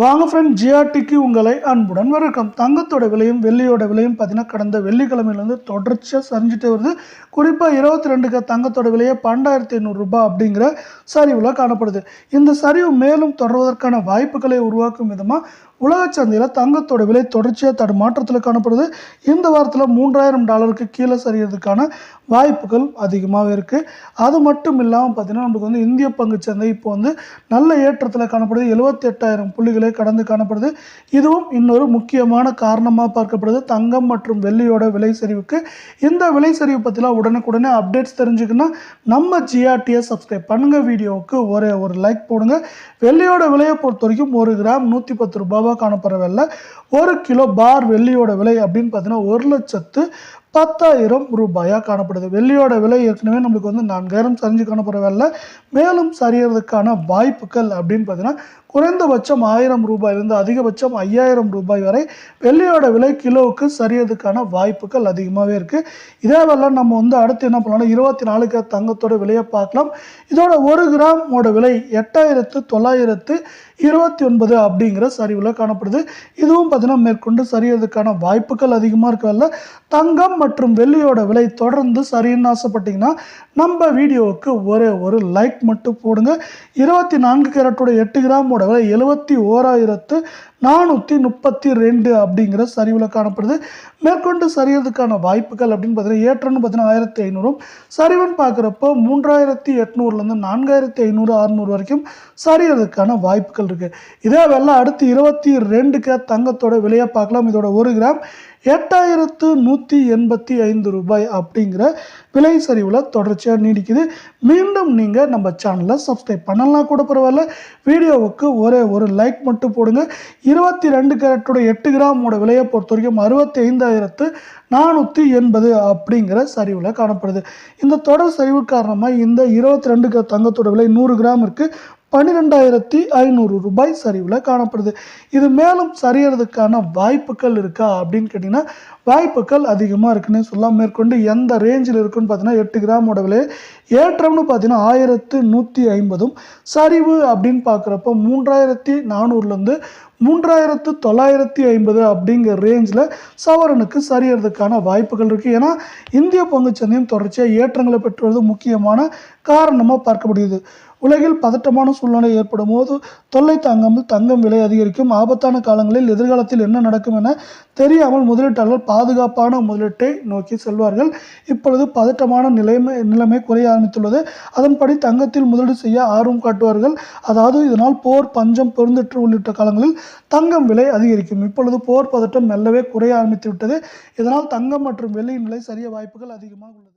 வாங்க ஃப்ரெண்ட் ஜிஆர்டிக்கு உங்களை அன்புடன் வணக்கம் தங்கத்தோட விலையும் வெள்ளியோட விலையும் பார்த்தீங்கன்னா கடந்த வெள்ளிக்கிழமையிலேருந்து தொடர்ச்சியாக சரிஞ்சுட்டே வருது. குறிப்பாக இருபத்தி ரெண்டுக்கு தங்கத்தோட விலையை பன்னெண்டாயிரத்தி ஐநூறுரூபா அப்படிங்கிற சரிவில் காணப்படுது. இந்த சரிவு மேலும் தொடர்வதற்கான வாய்ப்புகளை உருவாக்கும் விதமாக உலக சந்தையில் தங்கத்தோட விலை தொடர்ச்சியாக தடுமாற்றத்தில் காணப்படுது. இந்த வாரத்தில் மூன்றாயிரம் டாலருக்கு கீழே சரியறதுக்கான வாய்ப்புகள் அதிகமாக இருக்குது அது மட்டும் இல்லாமல் பார்த்தீங்கன்னா நமக்கு வந்து இந்திய பங்குச் சந்தை இப்போ வந்து நல்ல ஏற்றத்தில் காணப்படுது. எழுபத்தி எட்டாயிரம் புள்ளிகளை கடந்து காணப்படுது. இதுவும் இன்னொரு முக்கியமான காரணமாக பார்க்கப்படுது. தங்கம் மற்றும் வெள்ளியோட விலை சரிவுக்கு இந்த விலை சரிவு பற்றிலாம் உடனுக்குடனே அப்டேட்ஸ் தெரிஞ்சுக்கணும்னா நம்ம ஜிஆர்டியை சப்ஸ்கிரைப் பண்ணுங்கள் வீடியோவுக்கு ஒரே ஒரு லைக் போடுங்க. வெள்ளியோட விலையை பொறுத்த வரைக்கும் ஒரு கிராம் நூற்றி பத்து ரூபாவாக காணப்படுற வெள்ளை ஒரு கிலோ பார் வெள்ளியோட விலை அப்படின்னு பார்த்தீங்கன்னா ஒரு லட்சத்து பத்தாயிரம் ரூபாயாக காணப்படுது. வெள்ளியோட விலை ஏற்கனவே நம்மளுக்கு வந்து நான்காயிரம் சரிஞ்சு காணப்படுற வேலை மேலும் சரியறதுக்கான வாய்ப்புகள் அப்படின்னு பார்த்தீங்கன்னா குறைந்தபட்சம் ஆயிரம் ரூபாயிலிருந்து அதிகபட்சம் ஐயாயிரம் ரூபாய் வரை வெள்ளியோட விலை கிலோவுக்கு சரியறதுக்கான வாய்ப்புகள் அதிகமாகவே இருக்குது இதே வேலை நம்ம வந்து அடுத்து என்ன பண்ணலாம் இருபத்தி நாலுக்கு தங்கத்தோட விலையை பார்க்கலாம். இதோட ஒரு கிராமோட விலை எட்டாயிரத்து தொள்ளாயிரத்து இருபத்தி ஒன்பது அப்படிங்கிற சரிவில் காணப்படுது. இதுவும் பார்த்தீங்கன்னா மேற்கொண்டு சரியறதுக்கான வாய்ப்புகள் அதிகமாக இருக்கல தங்கம் மற்றும் வெள்ளியோட விலை தொடர்ந்து சரின்னு ஆசைப்பட்டீங்கன்னா நம்ம வீடியோவுக்கு ஒரே ஒரு லைக் மட்டும் போடுங்க. இருபத்தி நான்கு கேரட்டோட எட்டு கிராமோட விலை எழுபத்தி ஓராயிரத்து நானூற்றி முப்பத்தி ரெண்டு அப்படிங்கிற சரிவில் காணப்படுது. மேற்கொண்டு சரியறதுக்கான வாய்ப்புகள் அப்படின்னு பார்த்தீங்கன்னா ஏற்றம்னு பார்த்தீங்கன்னா ஆயிரத்தி ஐநூறும் சரிவுன்னு பார்க்குறப்போ மூன்றாயிரத்தி எட்நூறுலேருந்து நான்காயிரத்தி ஐநூறு அறுநூறு வரைக்கும் சரியறதுக்கான வாய்ப்புகள் இருக்குது இதே வெள்ளை அடுத்து இருபத்தி ரெண்டுக்கு தங்கத்தோட விலையை பார்க்கலாம். இதோட ஒரு கிராம் எட்டாயிரத்து நூற்றி எண்பத்தி ஐந்து ரூபாய் அப்படிங்கிற விலை சரிவில் தொடர்ச்சியாக நீடிக்குது. மீண்டும் நீங்கள் நம்ம சேனலை சப்ஸ்கிரைப் பண்ணலாம் கூட பரவாயில்ல. வீடியோவுக்கு ஒரே ஒரு லைக் மட்டும் போடுங்க. இருபத்தி ரெண்டு கேரட்டோட எட்டு கிராமோட விலையை பொறுத்த வரைக்கும் அறுபத்தி ஐந்தாயிரத்து நானூற்றி எண்பது அப்படிங்கிற சரிவில் காணப்படுது. இந்த தொடர் சரிவு காரணமாக இந்த இருபத்தி ரெண்டு தங்கத்தோட விலை நூறு கிராம் இருக்குது பன்னிரெண்டாயிரத்தி ஐநூறு ரூபாய் சரிவில் காணப்படுது. இது மேலும் சரியறதுக்கான வாய்ப்புகள் இருக்கா அப்படின்னு கேட்டிங்கன்னா வாய்ப்புகள் அதிகமாக இருக்குன்னு சொல்லலாம். மேற்கொண்டு எந்த ரேஞ்சில் இருக்குன்னு பார்த்தீங்கன்னா எட்டு கிராமோட விலை ஏற்றம்னு பார்த்தீங்கன்னா ஆயிரத்து நூற்றி ஐம்பதும் சரிவு அப்படின்னு பார்க்குறப்ப மூன்றாயிரத்தி நானூறுலேருந்து மூன்றாயிரத்து தொள்ளாயிரத்தி ஐம்பது அப்படிங்கிற ரேஞ்சில் சவரனுக்கு சரியறதுக்கான வாய்ப்புகள் இருக்குது ஏன்னா இந்திய பங்குச்சந்தையும் தொடர்ச்சியாக ஏற்றங்களை பெற்றுவது முக்கியமான காரணமாக பார்க்கப்படுகிறது. உலகில் பதட்டமான சூழ்நிலை ஏற்படும் போது தொல்லை தாங்காமல் தங்கம் விலை அதிகரிக்கும். ஆபத்தான காலங்களில் எதிர்காலத்தில் என்ன நடக்கும் என தெரியாமல் முதலீட்டாளர்கள் பாதுகாப்பான முதலீட்டை நோக்கி செல்வார்கள். இப்பொழுது பதட்டமான நிலைமை நிலைமை குறைய ஆரம்பித்துள்ளது. அதன்படி தங்கத்தில் முதலீடு செய்ய ஆர்வம் காட்டுவார்கள். அதாவது இதனால் போர் பஞ்சம் பெருந்தொற்று உள்ளிட்ட காலங்களில் தங்கம் விலை அதிகரிக்கும். இப்பொழுது போர் பதட்டம் மெல்லவே குறைய ஆரம்பித்து விட்டது இதனால் தங்கம் மற்றும் வெள்ளியின் விலை சரிய வாய்ப்புகள் அதிகமாக உள்ளது.